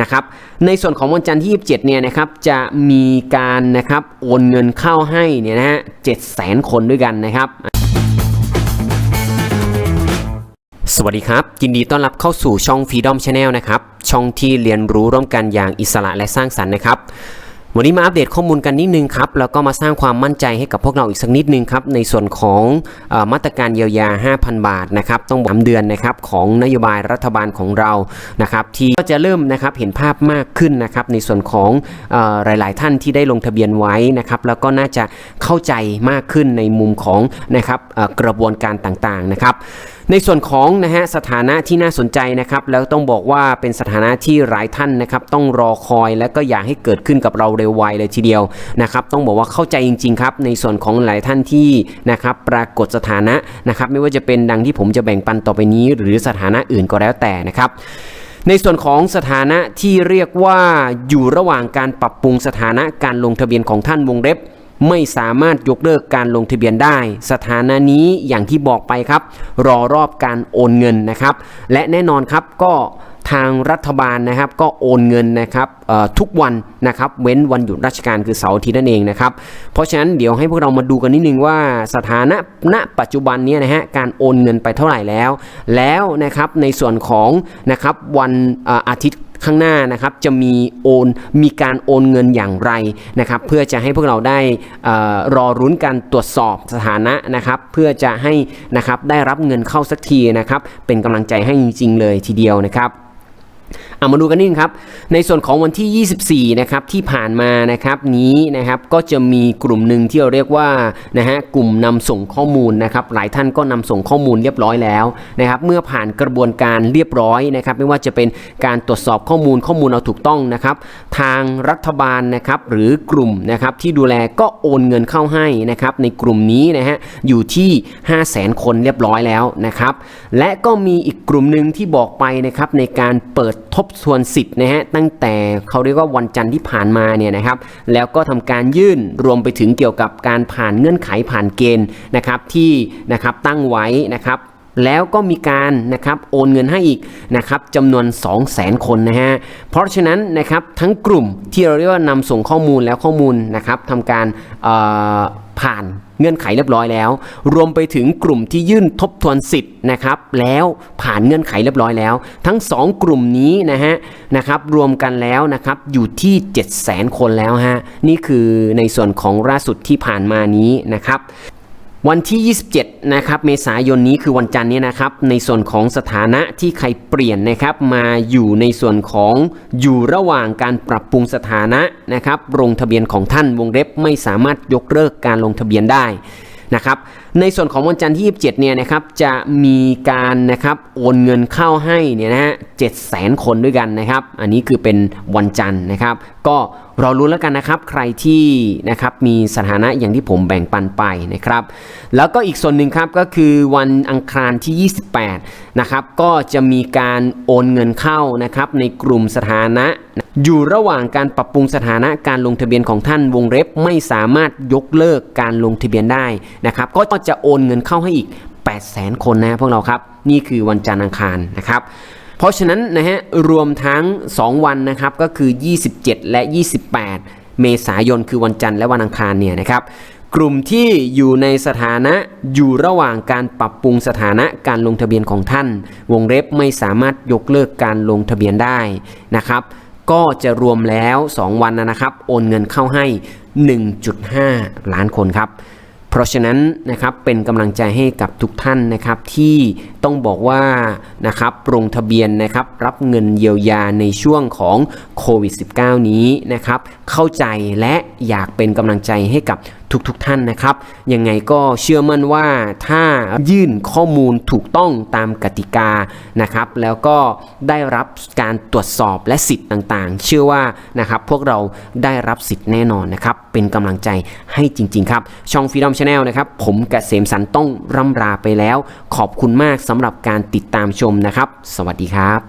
นะครับในส่วนของวันจันทร์ที่ 27 เนี่ยนะครับจะมีการนะครับโอนเงินเข้าให้เนี่ยนะฮะ700,000คนด้วยกันนะครับ สวัสดีครับ ยินดีต้อนรับเข้าสู่ช่อง Freedom Channel นะครับ ช่องที่เรียนรู้ร่วมกันอย่างอิสระและสร้างสรรค์นะครับ วันนี้มาอัปเดตข้อมูลกันนิดนึงครับแล้วก็มาสร้างความมั่นใจให้กับพวกเราอีกสักนิดนึงครับในส่วนของอมาตรการเยียวยา 5,000 บาทนะครับต้องบอกเดือนนะครับของนโยบายรัฐบาลของเรานะครับที่ก็จะเริ่มนะครับเห็นภาพมากขึ้นนะครับในส่วนของอหลาย ๆ ท่านที่ได้ลงทะเบียนไว้นะครับแล้วก็น่าจะเข้าใจมากขึ้นในมุมของนะครับกระบวนการต่าง ๆ นะครับ ในส่วนของนะฮะสถานะที่น่าสนใจนะครับแล้วต้องบอกว่าเป็นสถานะที่หลายท่านนะครับต้องรอคอยและก็อยากให้เกิดขึ้นกับเราเร็วไวเลยทีเดียวนะครับต้องบอกว่าเข้าใจจริงๆครับในส่วนของหลายท่านที่นะครับปรากฏสถานะนะครับไม่ว่าจะเป็นดังที่ผมจะแบ่งปันต่อไปนี้ หรือสถานะอื่นก็แล้วแต่นะครับในส่วนของสถานะที่เรียกว่าอยู่ระหว่างการปรับปรุงสถานะการลงทะเบียนของท่านวงเล็บ ไม่สามารถยกเลิกการลงทะเบียนได้ สถานะนี้อย่างที่บอกไปครับ รอรอบการโอนเงินนะครับ และแน่นอนครับก็ทางรัฐบาลนะครับก็โอนเงินนะครับทุกวันนะครับเว้นวันหยุดราชการคือเสาร์อาทิตย์นั่นเองนะครับเพราะฉะนั้นเดี๋ยวให้พวกเรามาดูกันนิดนึงว่าสถานะณปัจจุบันนี้นะฮะการโอนเงินไปเท่าไหร่แล้ว แล้วนะครับในส่วนของนะครับวันอาทิตย์ ข้างหน้านะครับจะมีโอนมีการโอนเงินอย่างไรนะครับเพื่อจะให้พวกเราได้อรอรุ้นการตรวจสอบสถานะนะครับเพื่อจะให้นะครับได้รับเงินเข้าสักทีนะครับเป็นกำลังใจให้จริงๆเลยทีเดียวนะครับ เอามาดูกันนิดนึงครับ ในส่วนของวันที่ 24 นะครับที่ผ่านมานะครับนี้นะครับก็จะมีกลุ่มหนึ่งที่เราเรียกว่านะฮะกลุ่มนำส่งข้อมูลนะครับหลายท่านก็นำส่งข้อมูลเรียบร้อยแล้วนะครับเมื่อผ่านกระบวนการเรียบร้อยนะครับไม่ว่าจะเป็นการตรวจสอบข้อมูลข้อมูลเราถูกต้องนะครับทางรัฐบาลนะครับหรือกลุ่มนะครับที่ดูแลก็โอนเงินเข้าให้นะครับในกลุ่มนี้นะฮะอยู่ที่ 5 0 0 0 0 0 คนเรียบร้อยแล้วนะครับและก็มีอีกกลุ่มหนึ่งที่บอกไปนะครับในการเปิดทบทวนสิทธิ์นะฮะตั้งแต่เขาเรียกว่าวันจันทร์ที่ผ่านมาเนี่ยนะครับแล้วก็ทำการยื่นรวมไปถึงเกี่ยวกับการผ่านเงื่อนไขผ่านเกณฑ์นะครับที่นะครับตั้งไว้นะครับแล้วก็มีการนะครับโอนเงินให้อีกนะครับจำนวน 2 0 0 0 0 0 คนนะฮะ เพราะฉะนั้นนะครับทั้งกลุ่มที่เราเรียกว่านำส่งข้อมูลแล้วข้อมูลนะครับทำการ ผ่านเงื่อนไขเรียบร้อยแล้ว รวมไปถึงกลุ่มที่ยื่นทบทวนสิทธิ์นะครับ แล้วผ่านเงื่อนไขเรียบร้อยแล้ว ทั้ง 2 กลุ่มนี้นะฮะนะครับ รวมกันแล้วนะครับอยู่ที่ 7 0 0 0 0 0 คนแล้วฮะนี่คือในส่วนของล่าสุดที่ผ่านมานี้นะครับ วันที่ 27 นะครับ เมษายนนี้คือวันจันทร์เนี่ยนะครับ ในส่วนของสถานะที่ใครเปลี่ยนนะครับ มาอยู่ในส่วนของอยู่ระหว่างการปรับปรุงสถานะนะครับ ลงทะเบียนของท่านวงเล็บไม่สามารถยกเลิกการลงทะเบียนได้ นะครับในส่วนของวันจันทร์ที่ 27 เนี่ยนะครับจะมีการนะครับโอนเงินเข้าให้เนี่ยนะฮะ700,000คนด้วยกันนะครับ อันนี้คือเป็นวันจันทร์นะครับ ก็รอรู้แล้วกันนะครับ ใครที่นะครับมีสถานะอย่างที่ผมแบ่งปันไปนะครับ แล้วก็อีกส่วนหนึ่งครับก็คือวันอังคารที่ 28 นะครับ ก็จะมีการโอนเงินเข้านะครับในกลุ่มสถานะ อยู่ระหว่างการปรับปรุงสถานะการลงทะเบียนของท่านวงเล็บไม่สามารถยกเลิกการลงทะเบียนได้นะครับ ก็จะโอนเงินเข้าให้อีก 8 0 0 0 0 0 คนนะพวกเราครับ นี่คือวันจันทร์อังคารนะครับ เพราะฉะนั้นนะฮะรวมทั้ง 2 วันนะครับก็คือ 27 และ 28 เมษายนคือวันจันทร์และวันอังคารเนี่ยนะครับกลุ่มที่อยู่ในสถานะอยู่ระหว่างการปรับปรุงสถานะการลงทะเบียนของท่าน วงเล็บไม่สามารถยกเลิกการลงทะเบียนได้นะครับ ก็จะรวมแล้ว 2 วันนะครับ โอนเงินเข้าให้ 1.5 ล้านคนครับ เพราะฉะนั้นนะครับเป็นกำลังใจให้กับทุกท่านนะครับที่ ต้องบอกว่านะครับลงทะเบียนนะครับรับเงินเยียวยาในช่วงของโควิด -19 นี้นะครับเข้าใจและอยากเป็นกำลังใจให้กับทุกๆทท่านนะครับ ยังไงก็เชื่อมั่นว่าถ้ายื่นข้อมูลถูกต้องตามกติกานะครับ แล้วก็ได้รับการตรวจสอบและสิทธิ์ต่างๆ เชื่อว่านะครับพวกเราได้รับสิทธิ์แน่นอนนะครับ เป็นกำลังใจให้จริง ๆ ครับ ช่อง Freedom Channel นะครับ ผมกเกษมสันต์ต้องร่ำลาไปแล้ว ขอบคุณมากสำหรับการติดตามชมนะครับ สวัสดีครับ